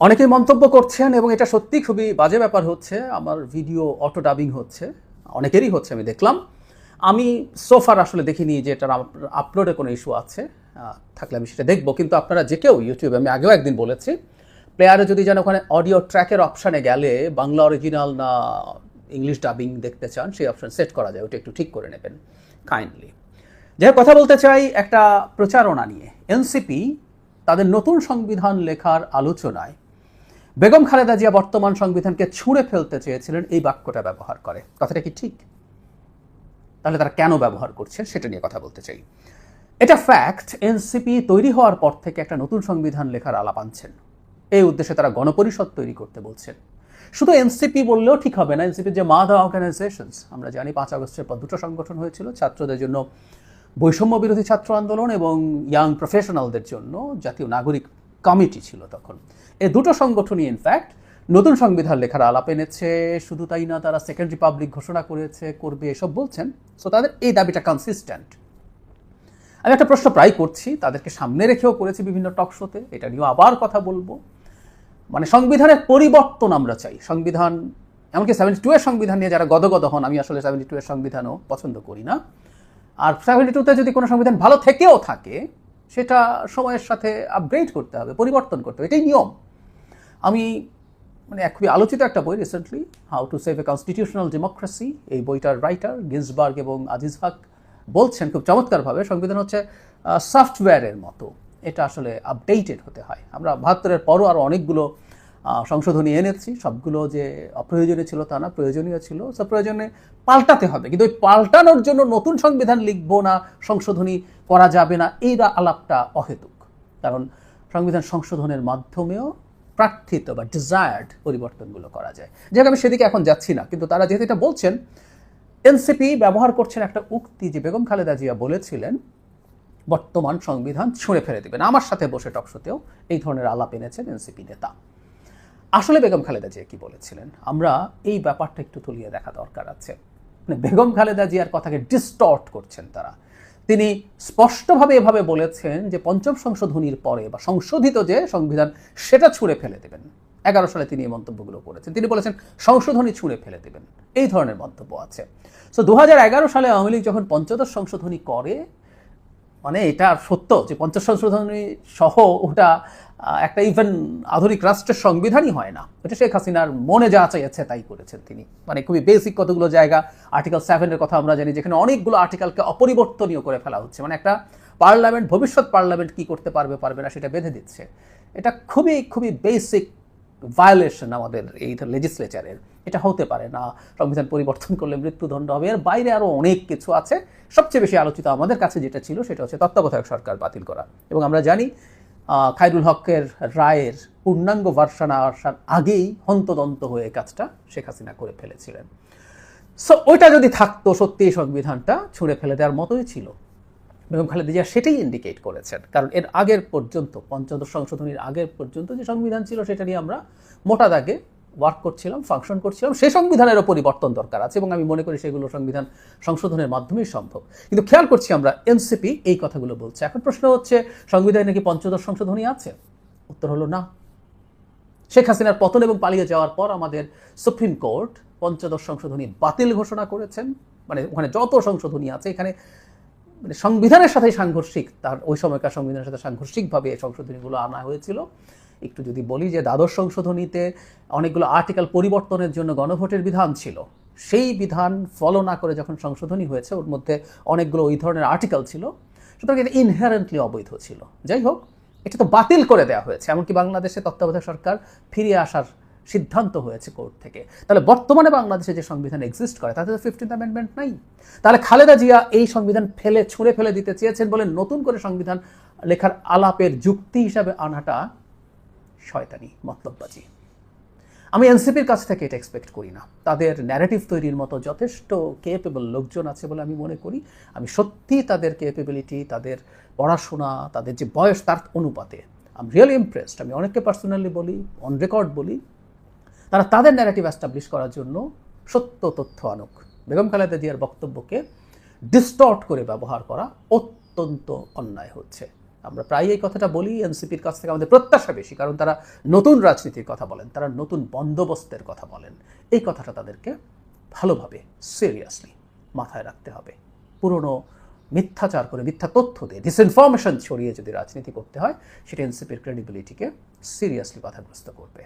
অনেকেই মন্তব্য করছেন এবং এটা সত্যি খুবই বাজে ব্যাপার হচ্ছে, আমার ভিডিও অটো ডাবিং হচ্ছে, অনেকেরই হচ্ছে, আমি দেখলাম। আমি সোফার আসলে দেখিনি যে এটার আপলোডে কোনো ইস্যু আছে থাকলে আমি সেটা দেখব, কিন্তু আপনারা যে কেউ ইউটিউবে আমি আগেও একদিন বলেছি প্লেয়ারে যদি যেন ওখানে অডিও ট্র্যাকের অপশানে গেলে, বাংলা অরিজিনাল না ইংলিশ ডাবিং দেখতে চান, সেই অপশান সেট করা যায়, ওটা একটু ঠিক করে নেবেন কাইন্ডলি যে কথা বলতে চাই একটা প্রচারণা নিয়ে। এনসিপি তাদের নতুন সংবিধান লেখার আলোচনায় বেগম খালেদা জিয়া বর্তমান সংবিধানকে ছুঁড়ে ফেলতে চেয়েছিলেন, এই বাক্যটা ব্যবহার করে। কথাটা কি ঠিক? তাহলে তারা কেন ব্যবহার করছে সেটা নিয়ে কথা বলতে চাই। এটা ফ্যাক্ট এনসিপি তৈরি হওয়ার পর থেকে একটা নতুন সংবিধান লেখার আলাপ আনছেন। এই উদ্দেশ্যে তারা গণপরিষদ তৈরি করতে বলছেন। শুধু এনসিপি বললেও ঠিক হবে না, এনসিপির যে মাদার অর্গানাইজেশনস আমরা জানি পাঁচ আগস্টের পর দুটো সংগঠন হয়েছিল, ছাত্রদের জন্য বৈষম্য বিরোধী ছাত্র আন্দোলন এবং ইয়াং প্রফেশনালদের জন্য জাতীয় নাগরিক কমিটি ছিল তখন। এই দুটো সংগঠনই ইনফ্যাক্ট নতুন সংবিধান লেখার আলাপ এনেছে। শুধু তাই না, তারা সেকেন্ড রিপাবলিক ঘোষণা করেছে, করবে, এসব বলছেন। সো তাদের এই দাবিটা কনসিস্ট্যান্ট আমি একটা প্রশ্ন প্রায় করছি, তাদেরকে সামনে রেখেও করেছি বিভিন্ন টক শোতে এটা নিয়েও আবার কথা বলব। মানে সংবিধানের পরিবর্তন আমরা চাই। সংবিধান, এমনকি সেভেন্টি টু এর সংবিধান নিয়ে যারা গদগদ হন, আমি আসলে সেভেন্টি টু এর সংবিধানও পছন্দ করি না। আর সেভেন্টি টুতে যদি কোনো সংবিধান ভালো থেকেও থাকে সেটা সময়ের সাথে আপগ্রেড করতে হবে, পরিবর্তন করতে হবে। এটাই নিয়ম। আমি মানে খুবই আলোচিত একটা বই recently how to save a constitutional democracy এই বইটার রাইটার গিন্সবার্গ এবং আজিজ হক বলছেন খুব চমৎকারভাবে, সংবিধান হচ্ছে সফটওয়্যারের মতো। এটা আসলে আপডেটেড হতে হয়। আমরা বাহাত্তরের পরও আরও অনেকগুলো সংশোধনী এনেছি। সবগুলো যে অপ্রয়োজনীয় ছিল তা না, প্রয়োজনীয় ছিল। সব প্রয়োজনে পাল্টাতে হবে। কিন্তু ওই পাল্টানোর জন্য নতুন সংবিধান লিখব না, সংশোধনী করা যাবে না এই আলাপটা অহেতুক। কারণ সংবিধান সংশোধনের মাধ্যমেও প্রার্থিত বা ডিজায়ার্ড পরিবর্তনগুলো করা যায়। যাক আমি সেদিকে এখন যাচ্ছি না, কিন্তু তারা যেহেতু এটা বলছেন, এনসিপি ব্যবহার করছেন একটা উক্তি যে বেগম খালেদা জিয়া বলেছিলেন, বর্তমান সংবিধান ছুঁড়ে ফেলে দেবেন আমার সাথে বসে টকশোতেও এই ধরনের আলাপ এনেছেন এনসিপি নেতা। আসলে বেগম খালেদা জিয়া কি বলেছিলেন? আমরা এই ব্যাপারটা একটু তুলিয়ে দেখা দরকার আছে। মানে বেগম খালেদা জিয়ার কথাকে ডিস্টর্ট করছেন তারা। তিনি স্পষ্টভাবে এভাবে বলেছেন যে পঞ্চম সংশোধনীর পরে বা সংশোধিত যে সংবিধান, সেটা ছুঁড়ে ফেলে দেবেন। এগারো সালে তিনি এই মন্তব্যগুলো করেছেন। তিনি বলেছেন, সংশোধনী ছুঁড়ে ফেলে দেবেন। এই ধরনের মন্তব্য আছে। সো দু হাজার এগারো সালে আওয়ামী লীগ যখন পঞ্চদশ সংশোধনী করে মানে এটা সত্য যে পঞ্চাশ সংশোধনী সহ ওটা একটা ইভেন আধুনিক রাষ্ট্রের সংবিধানই হয় না। এটা শেখ হাসিনার মনে যা চাইছে তাই করেছেন তিনি। মানে খুবই বেসিক কতগুলো জায়গা আর্টিকেল সেভেনের কথা আমরা জানি, যেখানে অনেকগুলো আর্টিকেলকে অপরিবর্তনীয় করে ফেলা হচ্ছে। মানে একটা পার্লামেন্ট ভবিষ্যৎ পার্লামেন্ট কি করতে পারবে পারবে না সেটা বেঁধে দিচ্ছে। এটা খুবই খুবই বেসিক ভায়োলেশন আমাদের এই লেজিসলেচারের এটা হতে পারে না। সংবিধান পরিবর্তন করলে মৃত্যুদণ্ড হবে। এর বাইরে আরও অনেক কিছু আছে। সবচেয়ে বেশি আলোচিত আমাদের কাছে যেটা ছিল সেটা হচ্ছে তত্ত্বাবধায়ক সরকার বাতিল করা। এবং আমরা জানি আহ, খায়রুল হকের রায়ের পূর্ণাঙ্গ ভার্সান আসার আগেই হন্তদন্ত হয়ে কাজটা শেখ হাসিনা করে ফেলেছিলেন। সো ওইটা যদি থাকতো সত্যি সংবিধানটা ছুঁড়ে ফেলে দেওয়ার মতোই ছিল। বেগম খালেদা জিয়া সেটাই ইন্ডিকেট করেছেন। কারণ এর আগের পর্যন্ত, পঞ্চদশ সংশোধনীর আগের পর্যন্ত যে সংবিধান ছিল, সেটা নিয়ে আমরা মোটা দাগে ওয়ার্ক করছিলাম ফাংশন করছিলাম। সেই সংবিধানেরও পরিবর্তন দরকার আছে এবং আমি মনে করি সেগুলো সংবিধান সংশোধনের মাধ্যমেই সম্ভব। কিন্তু খেয়াল করছি আমরা এনসিপি এই কথাগুলো বলছে। এখন প্রশ্ন হচ্ছে, সংবিধানে নাকি পঞ্চদশ সংশোধনী আছে? উত্তর হলো না। শেখ হাসিনার পতন এবং পালিয়ে যাওয়ার পর আমাদের সুপ্রিম কোর্ট পঞ্চদশ সংশোধনী বাতিল ঘোষণা করেছেন। মানে ওখানে যত সংশোধনী আছে, এখানে মানে সংবিধানের সাথে সাংঘর্ষিক, তার ওই সময়কার সংবিধানের সাথে সাংঘর্ষিকভাবে এই সংশোধনীগুলো আনা হয়েছিল। একটু যদি বলি যে দ্বাদশ সংশোধনীতে অনেকগুলো আর্টিকেল পরিবর্তনের জন্য গণভোটের বিধান ছিল। সেই বিধান ফলো না করে যখন সংশোধনী হয়েছে, ওর মধ্যে অনেকগুলো ওই ধরনের আর্টিকেল ছিল। সুতরাং এটা ইনহারেন্টলি অবৈধ ছিল। যাই হোক, এটা তো বাতিল করে দেওয়া হয়েছে। এমনকি বাংলাদেশে তত্ত্বাবধায়ক সরকার ফিরিয়ে আসার সিদ্ধান্ত হয়েছে কোর্ট থেকে। তাহলে বর্তমানে বাংলাদেশে যে সংবিধান এক্সিস্ট করে, তাতে তো ফিফটিন্থ অ্যামেন্ডমেন্ট নাই। তাহলে খালেদা জিয়া এই সংবিধান ফেলে, ছুঁড়ে ফেলে দিতে চেয়েছেন বলে নতুন করে সংবিধান লেখার আলাপের যুক্তি হিসাবে আনাটা শয়তানি মতলববাজি। আমি এনসিপির কাছ থেকে এটা এক্সপেক্ট করি না। তাদের ন্যারেটিভ তৈরির মতো যথেষ্ট কেপেবল লোকজন আছে বলে আমি মনে করি। আমি সত্যি তাদের কেপেবিলিটি তাদের পড়াশোনা, তাদের যে বয়স, তার অনুপাতে আম রিয়েলি ইমপ্রেসড আমি অনেককে পার্সোনালি বলি অন রেকর্ড বলি তারা তাদের ন্যারেটিভ অ্যাস্টাবলিশ করার জন্য সত্য তথ্য আনুক। বেগম খালেদা জিয়ার বক্তব্যকে ডিস্টর্ট করে ব্যবহার করা অত্যন্ত অন্যায় হচ্ছে। আমরা প্রায় এই কথাটা বলি, এনসিপির কাছ থেকে আমাদের প্রত্যাশা বেশি, কারণ তারা নতুন রাজনীতির কথা বলেন, তারা নতুন বন্দোবস্তের কথা বলেন। এই কথাটা তাদেরকে ভালোভাবে সিরিয়াসলি মাথায় রাখতে হবে। পুরনো মিথ্যাচার করে মিথ্যা তথ্য দিয়ে ডিসইনফরমেশন ছড়িয়ে যদি রাজনীতি করতে হয়, সেটা এনসিপির ক্রেডিবিলিটিকে সিরিয়াসলি বাধাগ্রস্ত করবে।